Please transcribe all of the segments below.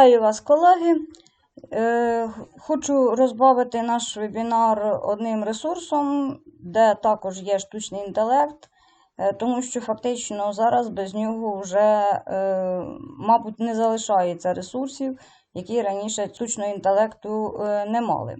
Вітаю вас, колеги. Е, Хочу розбавити наш вебінар одним ресурсом, де також є штучний інтелект, е, тому що фактично зараз без нього вже, е, мабуть, не залишається ресурсів, які раніше штучного інтелекту не мали.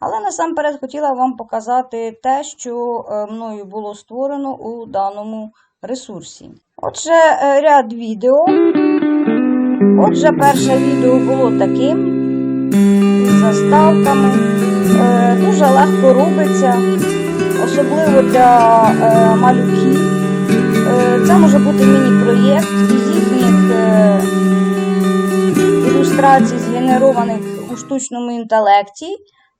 Але насамперед хотіла вам показати те, що мною було створено у даному ресурсі. Отже, ряд відео. Отже, перше відео було таким із заставками. Е, дуже легко робиться, особливо для е, малюків. Е, це може бути міні-проєкт із їхніх е, ілюстрацій, згенерованих у штучному інтелекті,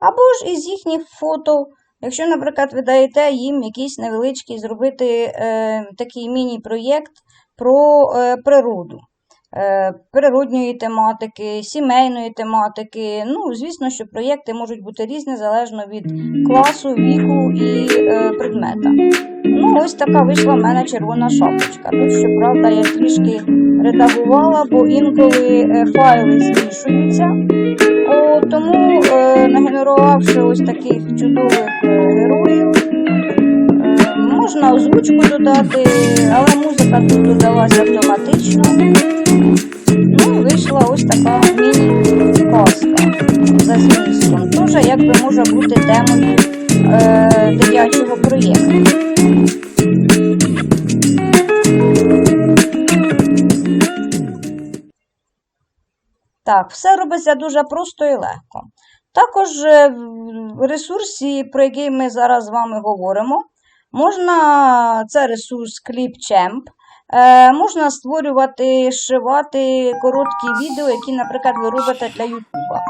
або ж із їхніх фото. Якщо, наприклад, ви даєте їм якийсь невеличкий зробити е, такий міні-проєкт про е, природу природньої тематики, сімейної тематики. Ну, звісно, що проєкти можуть бути різні залежно від класу, віку і е, предмета. Ну, ось така вийшла в мене червона шапочка. Тут, щоправда, я трішки редагувала, бо інколи е, файли змішуються. Тому, е, нагенерувавши ось таких чудових е, героїв, е, можна озвучку додати, але музика тут додалася автоматично. Ну, вийшла ось така міні-казка за змістом. Теж якби може бути темою е, дитячого проєкту. Так, все робиться дуже просто і легко. Також е, в ресурсі, про який ми зараз з вами говоримо, можна, це ресурс ClipChamp, е, можна створювати, зшивати короткі відео, які, наприклад, ви робите для YouTube.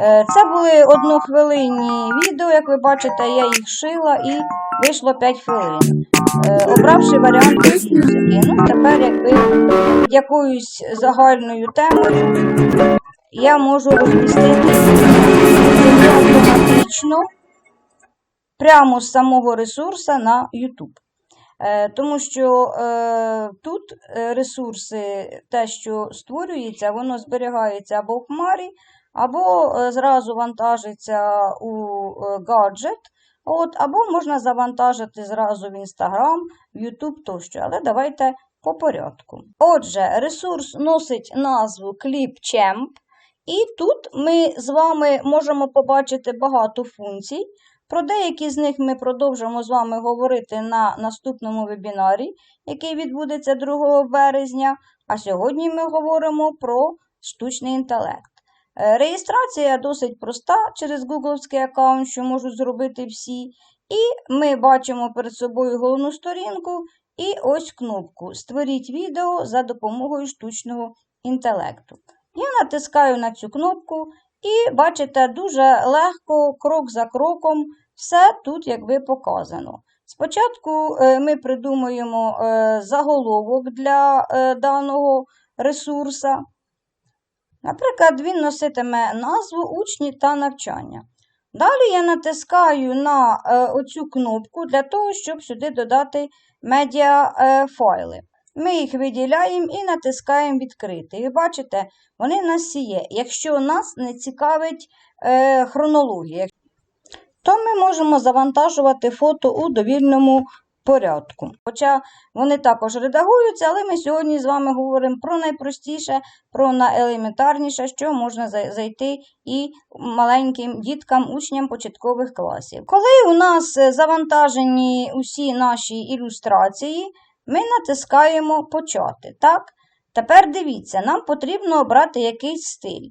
Е, Це були однохвилинні відео, як ви бачите, я їх шила і вийшло 5 хвилин. Е, Обравши варіант музики. Ну, тепер, якби якоюсь загальною темою, я можу розмістити автоматично прямо з самого ресурсу на YouTube. Е, Тому що е, тут е, ресурси, те, що створюється, воно зберігається або в хмарі, або е, зразу вантажиться у гаджет, от, або можна завантажити зразу в Instagram, в YouTube тощо. Але давайте по порядку. Отже, ресурс носить назву ClipChamp, і тут ми з вами можемо побачити багато функцій. Про деякі з них ми продовжимо з вами говорити на наступному вебінарі, який відбудеться 2 березня. А сьогодні ми говоримо про штучний інтелект. Е, Реєстрація досить проста через гугловський аккаунт, що можуть зробити всі. І ми бачимо перед собою головну сторінку і ось кнопку Створіть відео за допомогою штучного інтелекту. Я натискаю на цю кнопку і бачите, дуже легко, крок за кроком, все тут якби показано. Спочатку е, ми придумуємо е, заголовок для е, даного ресурса. Наприклад, він носитиме назву учні та навчання. Далі я натискаю на оцю кнопку для того, щоб сюди додати медіафайли. Ми їх виділяємо і натискаємо відкрити. І бачите, вони в нас є. Якщо нас не цікавить е, хронологія, то ми можемо завантажувати фото у довільному порядку. Хоча вони також редагуються, але ми сьогодні з вами говоримо про найпростіше, про найелементарніше, що можна зайти і маленьким діткам, учням початкових класів. Коли у нас завантажені усі наші ілюстрації, ми натискаємо Почати. Так? Тепер дивіться, нам потрібно обрати якийсь стиль.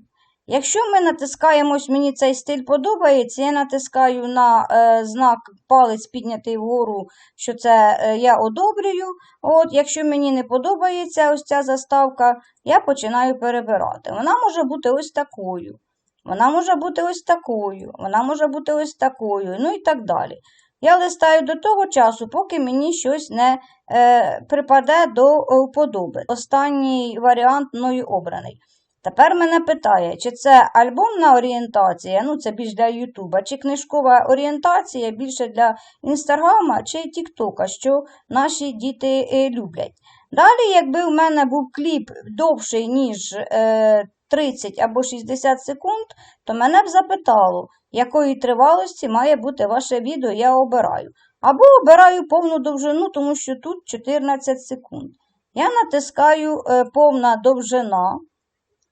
Якщо ми натискаємо, ось мені цей стиль подобається, я натискаю на е, знак палець піднятий вгору, що це е, я одобрюю. От, Якщо мені не подобається ось ця заставка, я починаю перебирати. Вона може бути ось такою. Вона може бути ось такою, вона може бути ось такою, ну і так далі. Я листаю до того часу, поки мені щось не е, припаде до вподоби. Останній варіант мною обраний. Тепер мене питає, чи це альбомна орієнтація, ну це більш для Ютуба, чи книжкова орієнтація більше для Інстаграма чи Тіктока, що наші діти е, люблять. Далі, якби в мене був кліп довший, ніж е, 30 або 60 секунд, то мене б запитало, якої тривалості має бути ваше відео, я обираю. Або обираю повну довжину, тому що тут 14 секунд. Я натискаю е, повна довжина.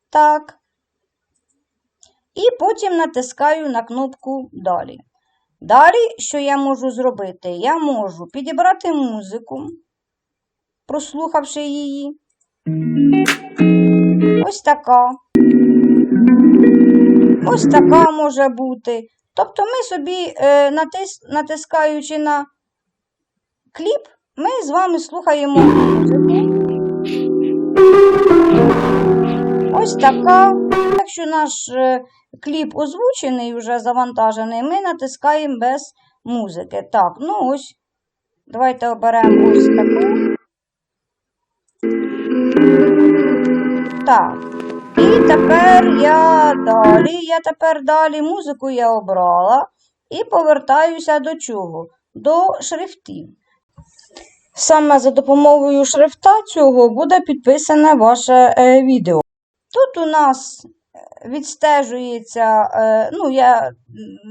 Так. І потім натискаю на кнопку Далі. Далі, що я можу зробити? Я можу підібрати музику, прослухавши її. Ось така. Ось така може бути. Тобто ми собі, е, натис, натискаючи на кліп, ми з вами слухаємо. Ось така. Якщо наш е, кліп озвучений, вже завантажений, ми натискаємо без музики. Так, ну ось, давайте оберемо ось таку. Так. І тепер я далі, я тепер далі музику я обрала і повертаюся до чого? До шрифтів. Саме за допомогою шрифта цього буде підписане ваше е, відео. Тут у нас відстежується, е, ну, я,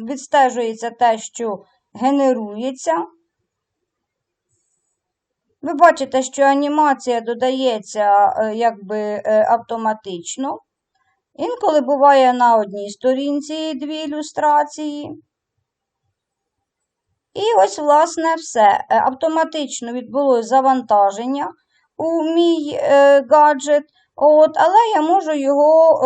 відстежується те, що генерується. Ви бачите, що анімація додається е, якби е, автоматично. Інколи буває на одній сторінці дві ілюстрації. І ось, власне, все. Е, Автоматично відбулось завантаження у мій гаджет. От, але я можу його,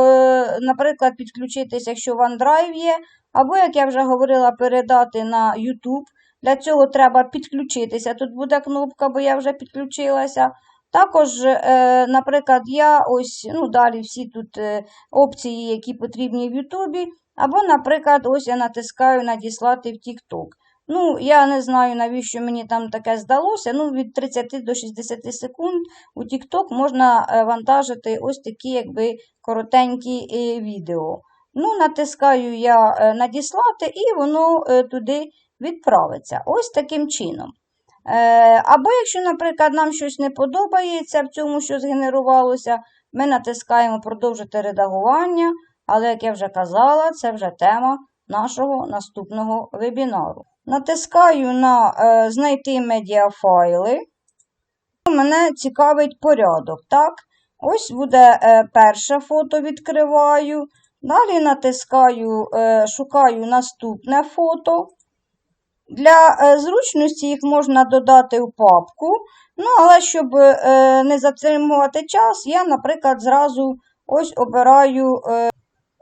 наприклад, підключитися, якщо в OneDrive є, або, як я вже говорила, передати на YouTube. Для цього треба підключитися. Тут буде кнопка, бо я вже підключилася. Також, е, наприклад, я ось, ну, далі всі тут е, опції, які потрібні в Ютубі. Або, наприклад, ось я натискаю надіслати в TikTok. Ну, я не знаю, навіщо мені там таке здалося. Ну, від 30 до 60 секунд у TikTok можна е, вантажити ось такі, якби, коротенькі відео. Ну, натискаю я надіслати, і воно туди відправиться. Ось таким чином. Е, Або якщо, наприклад, нам щось не подобається в цьому, що згенерувалося, ми натискаємо продовжити редагування, але, як я вже казала, це вже тема нашого наступного вебінару. Натискаю на е, знайти медіафайли. Мене цікавить порядок. так? Ось буде е, перше фото відкриваю. Далі натискаю, шукаю наступне фото. Для е, зручності їх можна додати в папку. Ну, але щоб е, не затримувати час, я, наприклад, зразу ось обираю е,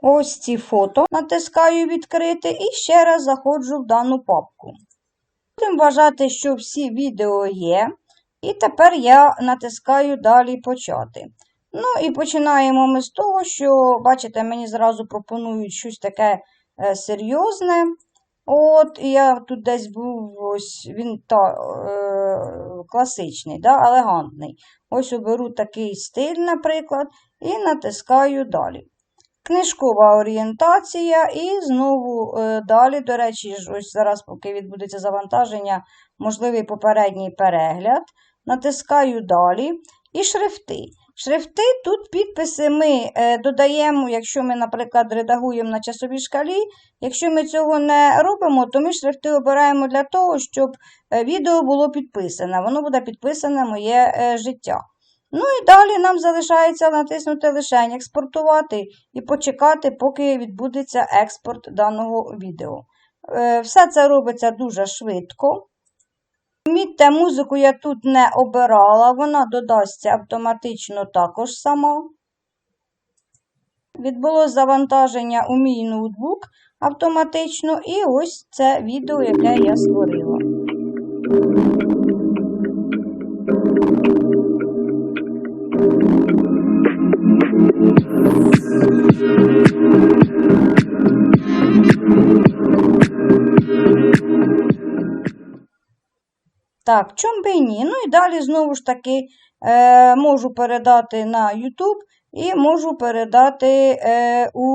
ось ці фото, натискаю відкрити і ще раз заходжу в дану папку. Будемо вважати, що всі відео є. І тепер я натискаю далі почати. Ну і починаємо ми з того, що, бачите, мені зразу пропонують щось таке серйозне. От, я тут десь був ось він та, е, класичний, да, елегантний. Ось оберу такий стиль, наприклад, і натискаю далі. Книжкова орієнтація, і знову е, далі, до речі, ось зараз, поки відбудеться завантаження, можливий попередній перегляд. Натискаю далі. І шрифти. Шрифти тут підписи ми е, додаємо, якщо ми, наприклад, редагуємо на часовій шкалі. Якщо ми цього не робимо, то ми шрифти обираємо для того, щоб е, відео було підписане. Воно буде підписане моє е, життя. Ну і далі нам залишається натиснути лише експортувати і почекати, поки відбудеться експорт даного відео. Все це робиться дуже швидко. Помітьте, музику я тут не обирала, вона додасться автоматично також сама. Відбулося завантаження у мій ноутбук автоматично, і ось це відео, яке я створила. Так, чом би і ні. Ну і далі знову ж таки е, можу передати на YouTube і можу передати е, у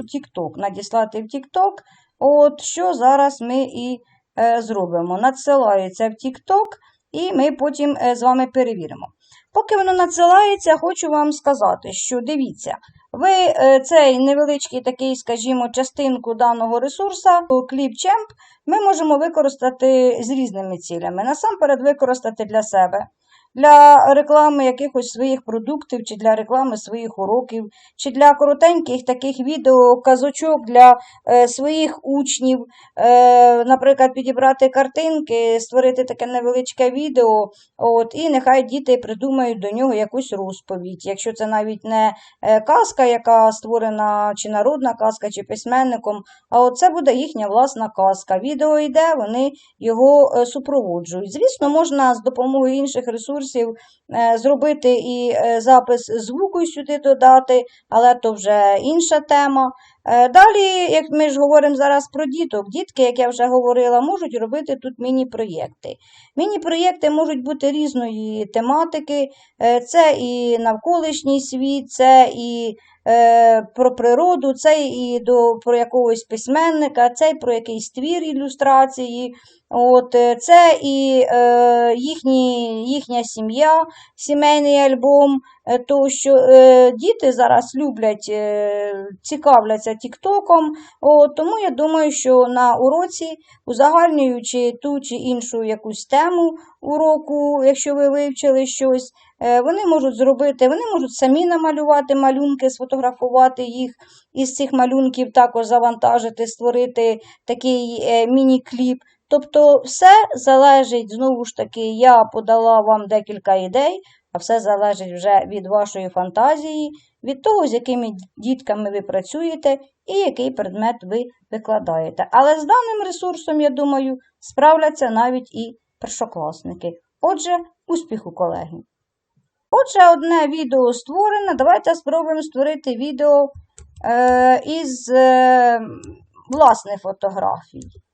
TikTok, надіслати в TikTok. От що зараз ми і е, зробимо. Надсилається в TikTok, і ми потім е, з вами перевіримо. Поки воно надсилається, хочу вам сказати, що дивіться, ви е, цей невеличкий такий, скажімо, частинку даного ресурсу, кліпчемп, ми можемо використати з різними цілями. Насамперед, використати для себе. Для реклами якихось своїх продуктів, чи для реклами своїх уроків, чи для коротеньких таких відео, казочок для е, своїх учнів, е, наприклад, підібрати картинки, створити таке невеличке відео, от, і нехай діти придумають до нього якусь розповідь. Якщо це навіть не е, казка, яка створена чи народна казка, чи письменником, а от це буде їхня власна казка. Відео йде, вони його е, супроводжують. Звісно, можна з допомогою інших ресурсів е, зробити і е, запис звуку сюди додати, але то вже інша тема. Е, Далі, як ми ж говоримо зараз про діток, дітки, як я вже говорила, можуть робити тут міні-проєкти. Міні-проєкти можуть бути різної тематики, це і навколишній світ, це і про природу, це і до, про якогось письменника, це і про якийсь твір ілюстрації. От, е, це і е, їхні, їхня сім'я, сімейний альбом, е, то що е, діти зараз люблять, е, цікавляться Тіктоком, тому я думаю, що на уроці, узагальнюючи ту чи іншу якусь тему уроку, якщо ви вивчили щось, е, вони можуть зробити, вони можуть самі намалювати малюнки, сфотографувати їх із цих малюнків, також завантажити, створити такий е, міні-кліп. Тобто все залежить, знову ж таки, я подала вам декілька ідей, а все залежить вже від вашої фантазії, від того, з якими дітками ви працюєте і який предмет ви викладаєте. Але з даним ресурсом, я думаю, справляться навіть і першокласники. Отже, успіху, колеги! Отже, одне відео створене. Давайте спробуємо створити відео е, із е, власних фотографій.